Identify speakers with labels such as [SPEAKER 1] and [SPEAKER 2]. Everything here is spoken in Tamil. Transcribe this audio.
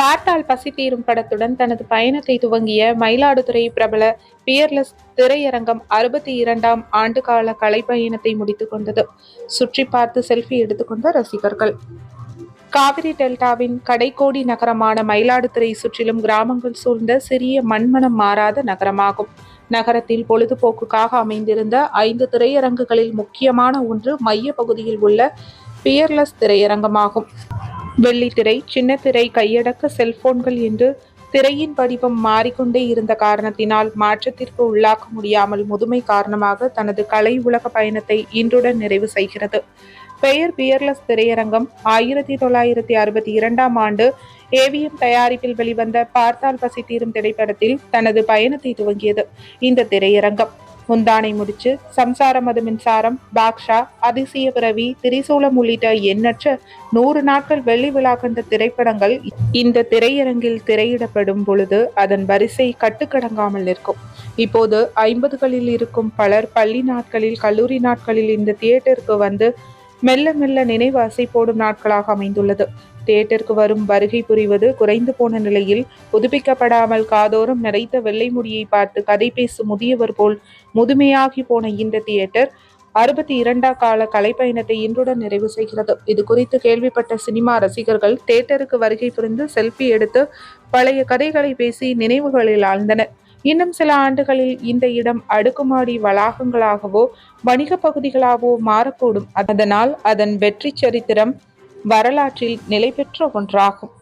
[SPEAKER 1] பார்த்தால் பசி தீரும் படத்துடன் தனது பயணத்தை துவங்கிய மயிலாடுதுறை பிரபல பியர்லெஸ் திரையரங்கம் அறுபத்தி இரண்டாம் ஆண்டு கால கலைப்பயணத்தை முடித்துக் கொண்டது. சுற்றி பார்த்து செல்ஃபி எடுத்துக்கொண்ட ரசிகர்கள். காவிரி டெல்டாவின் கடைக்கோடி நகரமான மயிலாடுதுறை சுற்றிலும் கிராமங்கள் சூழ்ந்த சிறிய மண்மனம் மாறாத நகரமாகும். நகரத்தில் பொழுதுபோக்குக்காக அமைந்திருந்த ஐந்து திரையரங்குகளில் முக்கியமான ஒன்று மைய பகுதியில் உள்ள பியர்லெஸ் திரையரங்கமாகும். வெள்ளித்திரை சின்னத்திரை கையடக்க செல்போன்கள் என்று திரையின் வடிவம் மாறிக்கொண்டே இருந்த காரணத்தினால் மாற்றத்திற்கு உள்ளாக்க முடியாமல் முதுமை காரணமாக தனது கலை உலக பயணத்தை இன்றுடன் நிறைவு செய்கிறது. பெயர் பியர்லெஸ் திரையரங்கம் ஆயிரத்தி தொள்ளாயிரத்தி அறுபத்தி இரண்டாம் ஆண்டு ஏவிஎம் தயாரிப்பில் வெளிவந்த பார்த்தால் பசி தீரும் திரைப்படத்தில் தனது பயணத்தை துவங்கியது. இந்த திரையரங்கம் முந்தானை முடிச்சு சம்சாரம் அது மின்சாரம் பாக்ஷா அதிசய பிறவி திரிசூலம் உள்ளிட்ட எண்ணற்ற நூறு நாட்கள் வெள்ளி விழா கண்ட திரைப்படங்கள் இந்த திரையரங்கில் திரையிடப்படும் பொழுது அதன் வரிசை கட்டுக்கடங்காமல் நிற்கும். இப்போது ஐம்பதுகளில் இருக்கும் பலர் பள்ளி நாட்களில் கல்லூரி நாட்களில் இந்த தியேட்டருக்கு வந்து மெல்ல மெல்ல நினைவு அசை போடும் நாட்களாக அமைந்துள்ளது. தியேட்டருக்கு வரும் வருகை புரிவது குறைந்து போன நிலையில் புதுப்பிக்கப்படாமல் காதோறும் நிறைத்த வெள்ளை முடியை பார்த்து கதை பேசும் முதியவர் போல் முதுமையாகி போன இந்த தியேட்டர் அறுபத்தி இரண்டாம் கால கலைப்பயணத்தை இன்றுடன் நிறைவு செய்கிறது. இது குறித்து கேள்விப்பட்ட சினிமா ரசிகர்கள் தியேட்டருக்கு வருகை புரிந்து செல்ஃபி எடுத்து பழைய கதைகளை பேசி நினைவுகளில் ஆழ்ந்தனர். இன்னும் சில ஆண்டுகளில் இந்த இடம் அடுக்குமாடி வளாகங்களாகவோ வணிக பகுதிகளாகவோ மாறக்கூடும். அதனால் அதன் வெற்றி சரித்திரம் வரலாற்றில் நிலை பெற்ற ஒன்றாகும்.